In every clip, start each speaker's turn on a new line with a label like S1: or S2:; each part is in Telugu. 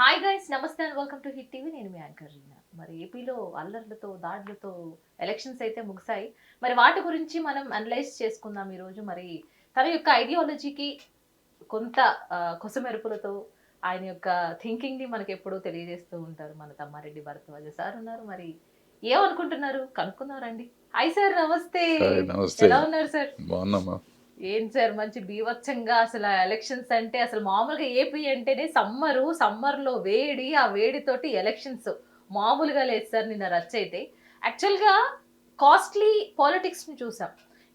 S1: హాయ్ గైస్ నమస్తే and welcome to hit TV నేను మీ యాంకర్ రీనా. మరి ఏపీలో అల్లర్లతో దాడులతో ఎలక్షన్స్ అయితే ముగిసాయి మరి వాటి గురించి మనం అనలైజ్ చేసుకుందాం ఈరోజు. మరి తన యొక్క ఐడియాలజీకి కొంత కొసమెరుపులతో ఆయన యొక్క థింకింగ్ని మనకి ఎప్పుడూ తెలియజేస్తూ ఉంటారు మన తమ్మారెడ్డి భరద్వాజ సార్ ఉన్నారు. మరి ఏమనుకుంటున్నారు? కనుక్కుందాం రండి. హాయ్ సార్ నమస్తే. ఎలా ఉన్నారు సార్
S2: బాగున్నామా?
S1: ఏం సార్ మంచి బీభత్సంగా అసలు ఎలక్షన్స్ అంటే అసలు మామూలుగా ఏపీ అంటేనే సమ్మరు సమ్మర్లో వేడి ఆ వేడితోటి ఎలక్షన్స్ మామూలుగా లేదు సార్ నిన్న రచ్చ అయితే. యాక్చువల్గా కాస్ట్లీ పాలిటిక్స్ని చూసాం.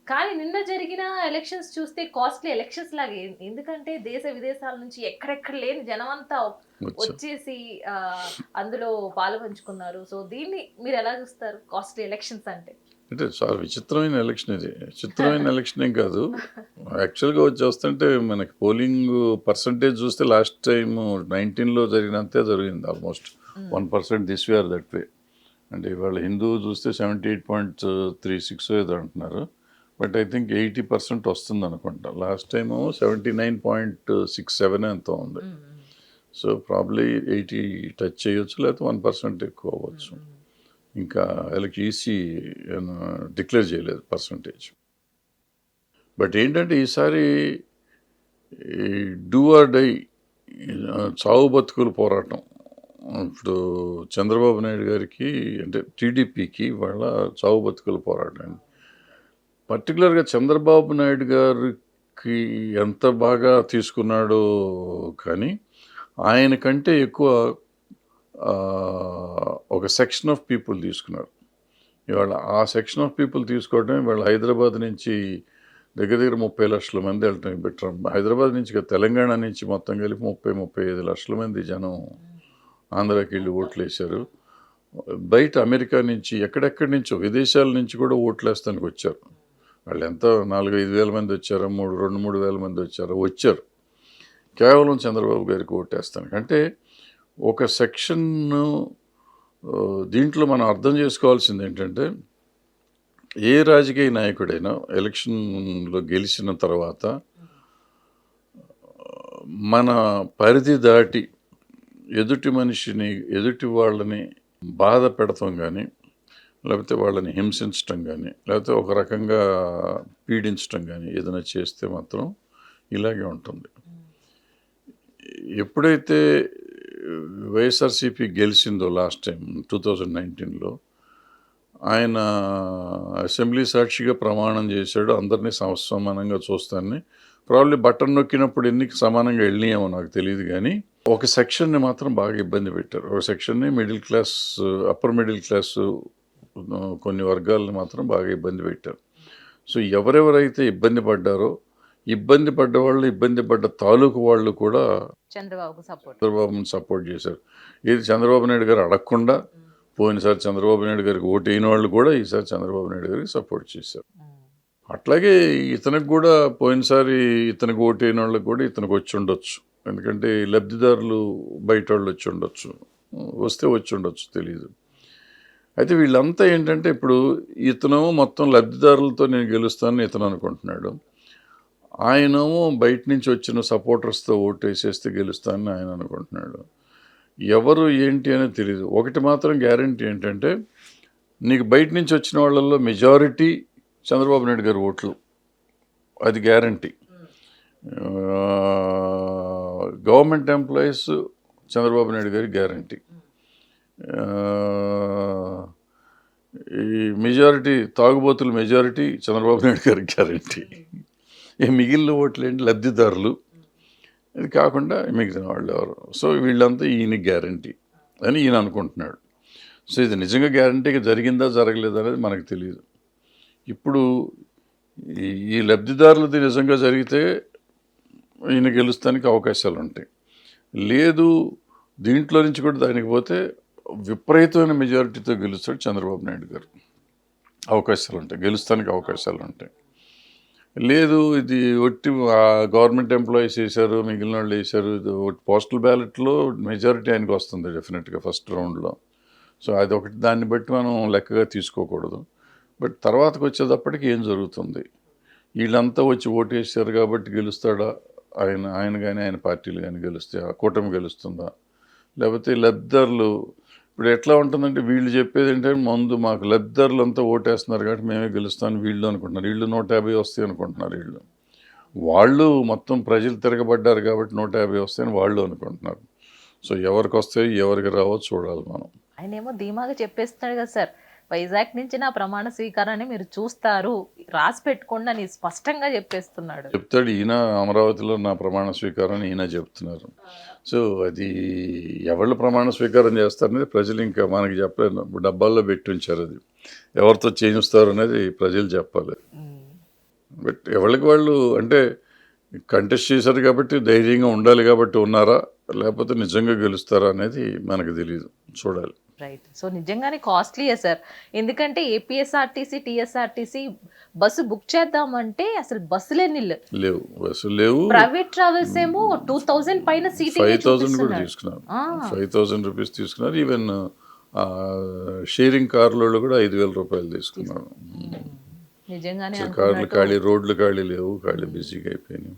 S1: కానీ నిన్న జరిగిన ఎలక్షన్స్ చూస్తే కాస్ట్లీ ఎలక్షన్స్ లాగే. ఎందుకంటే దేశ విదేశాల నుంచి ఎక్కడెక్కడ లేని జనం అంతా
S2: వచ్చా.
S1: వచ్చేసి అందులో పాలు పంచుకున్నారు. సో దీన్ని మీరు ఎలా చూస్తారు? కాస్ట్లీ ఎలక్షన్స్ అంటే?
S2: అంటే చాలా విచిత్రమైన ఎలక్షన్ ఇది. విచిత్రమైన ఎలక్షన్ ఏం కాదు. యాక్చువల్గా వచ్చి వస్తుంటే మనకి పోలింగ్ పర్సంటేజ్ చూస్తే లాస్ట్ టైం నైన్టీన్లో జరిగినంతే జరిగింది almost one percent this where that way అంటే ఇవాళ హిందూ చూస్తే seventy eight point three six ఏదో అంటున్నారు. But I think eighty percent వస్తుంది అనుకుంటా last time seventy nine point six seven ఎంతో ఉంది. సో ప్రాబ్లీ ఎయిటీ టచ్ చేయొచ్చు లేకపోతే వన్ పర్సెంట్ ఎక్కువ అవ్వచ్చు. ఇంకా వీళ్ళకి ఈసీ డిక్లేర్ చేయలేదు పర్సంటేజ్ బట్ ఏంటంటే ఈసారి డూ ఆర్ డై చావు బతుకులు పోరాటం. ఇప్పుడు చంద్రబాబు నాయుడు గారికి అంటే టీడీపీకి వాళ్ళ చావు బతుకుల పోరాటం పర్టికులర్గా చంద్రబాబు నాయుడు గారికి ఎంత బాగా తీసుకున్నాడో కానీ ఆయన కంటే ఎక్కువ ఒక సెక్షన్ ఆఫ్ పీపుల్ తీసుకున్నారు. ఇవాళ ఆ సెక్షన్ ఆఫ్ పీపుల్ తీసుకోవడం ఇవాళ హైదరాబాద్ నుంచి దగ్గర దగ్గర ముప్పై లక్షల మంది వెళ్ళటం పెట్టడం హైదరాబాద్ నుంచి తెలంగాణ నుంచి మొత్తం కలిపి ముప్పై ముప్పై ఐదు లక్షల మంది జనం ఆంధ్రాకి వెళ్ళి ఓట్లు వేశారు. బయట అమెరికా నుంచి ఎక్కడెక్కడి నుంచో విదేశాల నుంచి కూడా ఓట్లు వేస్తానికి వచ్చారు. వాళ్ళు ఎంత నాలుగు ఐదు వేల మంది వచ్చారో మూడు రెండు మూడు వేల మంది వచ్చారో వచ్చారు. కేవలం చంద్రబాబు గారికి ఓటేస్తానికి అంటే ఒక సెక్షన్ను దీంట్లో మనం అర్థం చేసుకోవాల్సింది ఏంటంటే ఏ రాజకీయ నాయకుడైనా ఎలక్షన్లో గెలిచిన తర్వాత మన పరిధి దాటి ఎదుటి మనిషిని ఎదుటి వాళ్ళని బాధ పెడతాం కానీ లేకపోతే వాళ్ళని హింసించటం కానీ లేకపోతే ఒక రకంగా పీడించటం కానీ ఏదైనా చేస్తే మాత్రం ఇలాగే ఉంటుంది. ఎప్పుడైతే వైఎస్ఆర్సీపీ గెలిచిందో లాస్ట్ టైం టూ థౌజండ్ నైన్టీన్లో ఆయన అసెంబ్లీ సాక్షిగా ప్రమాణం చేశాడు. అందరినీ సమానంగా చూస్తానని. ప్రాబ్లీ బటన్ నొక్కినప్పుడు ఎన్ని సమానంగా వెళ్ళినాయేమో నాకు తెలియదు కానీ ఒక సెక్షన్ని మాత్రం బాగా ఇబ్బంది పెట్టారు. ఒక సెక్షన్ని middle class upper middle class కొన్ని వర్గాలను మాత్రం బాగా ఇబ్బంది పెట్టారు. సో ఎవరెవరైతే ఇబ్బంది పడ్డారో ఇబ్బంది పడ్డ వాళ్ళు ఇబ్బంది పడ్డ తాలూకు వాళ్ళు కూడా
S1: చంద్రబాబుకు సపోర్ట్.
S2: చంద్రబాబుని సపోర్ట్ చేశారు. ఇది చంద్రబాబు నాయుడు గారు అడగకుండా పోయినసారి చంద్రబాబు నాయుడు గారికి ఓటు అయిన వాళ్ళు కూడా ఈసారి చంద్రబాబు నాయుడు గారికి సపోర్ట్ చేశారు. అట్లాగే ఇతనికి కూడా పోయినసారి ఇతనికి ఓటు అయిన వాళ్ళకి కూడా ఇతనికి వచ్చి ఉండొచ్చు. ఎందుకంటే లబ్ధిదారులు బయట వాళ్ళు వచ్చి ఉండొచ్చు. వస్తే వచ్చి ఉండొచ్చు తెలియదు అయితే వీళ్ళంతా ఏంటంటే ఇప్పుడు ఇతను మొత్తం లబ్ధిదారులతో నేను గెలుస్తానని ఇతను అనుకుంటున్నాడు. ఆయనేమో బయట నుంచి వచ్చిన సపోర్టర్స్తో ఓటు వేసేస్తే గెలుస్తానని ఆయన అనుకుంటున్నాడు. ఎవరు ఏంటి అనేది తెలియదు ఒకటి మాత్రం గ్యారంటీ ఏంటంటే నీకు బయట నుంచి వచ్చిన వాళ్ళల్లో మెజారిటీ చంద్రబాబు నాయుడు గారి ఓట్లు. అది guarantee. Government employees Chandrababu Naidu గారి గ్యారంటీ. ఈ మెజారిటీ తాగుబోతుల మెజారిటీ చంద్రబాబు నాయుడు గారి గ్యారంటీ. మిగిలిన ఓట్లు ఏంటి లబ్ధిదారులు. ఇది కాకుండా మిగిలిన వాళ్ళు ఎవరు? సో వీళ్ళంతా ఈయన గ్యారంటీ అని ఈయన అనుకుంటున్నాడు. సో ఇది నిజంగా గ్యారంటీగా జరిగిందా జరగలేదా అనేది మనకు తెలియదు ఇప్పుడు ఈ ఈ లబ్ధిదారులది నిజంగా జరిగితే ఈయన గెలుస్తానికి అవకాశాలు ఉంటాయి లేదు దీంట్లో నుంచి కూడా దానికి పోతే విపరీతమైన మెజారిటీతో గెలుస్తాడు చంద్రబాబు నాయుడు గారు. అవకాశాలు ఉంటాయి గెలుస్తానికి అవకాశాలు ఉంటాయి లేదు ఇది ఒట్టి గవర్నమెంట్ ఎంప్లాయీస్ వేశారు మిగిలిన వాళ్ళు వేశారు ఇది పోస్టల్ బ్యాలెట్లో మెజారిటీ ఆయనకి వస్తుంది డెఫినెట్గా ఫస్ట్ రౌండ్లో. సో అది ఒకటి దాన్ని బట్టి మనం లెక్కగా తీసుకోకూడదు. బట్ తర్వాతకు వచ్చేటప్పటికి ఏం జరుగుతుంది? వీళ్ళంతా వచ్చి ఓటు వేసారు కాబట్టి గెలుస్తాడా? ఆయన ఆయన కానీ ఆయన పార్టీలు కానీ గెలిస్తే ఆ కూటమి గెలుస్తుందా? లేకపోతే లబ్ధిదారులు ఇప్పుడు ఎట్లా ఉంటుందంటే వీళ్ళు చెప్పేది ఏంటంటే ముందు మాకు లబ్ధిదారులు అంతా ఓటేస్తున్నారు కాబట్టి మేమే గెలుస్తాను వీళ్ళు అనుకుంటున్నారు. వీళ్ళు నూట యాభై వస్తాయి అనుకుంటున్నారు వీళ్ళు. వాళ్ళు మొత్తం ప్రజలు తిరగబడ్డారు కాబట్టి నూట యాభై వస్తాయని వాళ్ళు అనుకుంటున్నారు. సో ఎవరికి వస్తాయి ఎవరికి రావో చూడాలి మనం.
S1: ఆయన ఏమో ధీమాగా చెప్పేస్తున్నాడు కదా సార్. వైజాగ్ నుంచి నా ప్రమాణ స్వీకారాన్ని మీరు చూస్తారు. రాసి పెట్టుకోండి అని స్పష్టంగా చెప్పేస్తున్నాడు.
S2: చెప్తాడు. ఈయన అమరావతిలో నా ప్రమాణ స్వీకారం అని ఈయన చెప్తున్నారు. సో అది ఎవళ్ళు ప్రమాణ స్వీకారం చేస్తారనేది ప్రజలు ఇంకా మనకి చెప్పలేదు డబ్బాల్లో పెట్టి ఉంచారు అది. ఎవరితో చేయిస్తారు అనేది ప్రజలు చెప్పాలి. బట్ ఎవరికి వాళ్ళు అంటే కంటెస్ట్ చేశారు కాబట్టి ధైర్యంగా ఉండాలి కాబట్టి ఉన్నారా? లేకపోతే నిజంగా గెలుస్తారా అనేది మనకు తెలియదు చూడాలి.
S1: రైట్ సో నిజంగానే కాస్ట్లీయే సార్ ఎందుకంటే ఏపీఎస్ఆర్టీసీ టీఎస్ఆర్టీసీ బస్సు బుక్ చేద్దామంటే అసలు బస్సులే నిల్లు.
S2: లేవు. బస్సులు లేవు.
S1: ప్రైవేట్ ట్రావెల్స్ ఏమో టూ థౌజండ్ పైన సీటింగ్
S2: ఫైవ్ థౌజండ్ కూడా తీసుకున్నారు. ఫైవ్ థౌజండ్ రూపీస్ తీసుకున్నారు. ఈవెన్ షేరింగ్ కార్లలో కూడా ఐదు వేల రూపాయలు తీసుకున్నారు.
S1: నిజంగానే
S2: కార్లు ఖాళీ రోడ్లు ఖాళీ లేవు. ఖాళీ బిజీగా అయిపోయినాయి.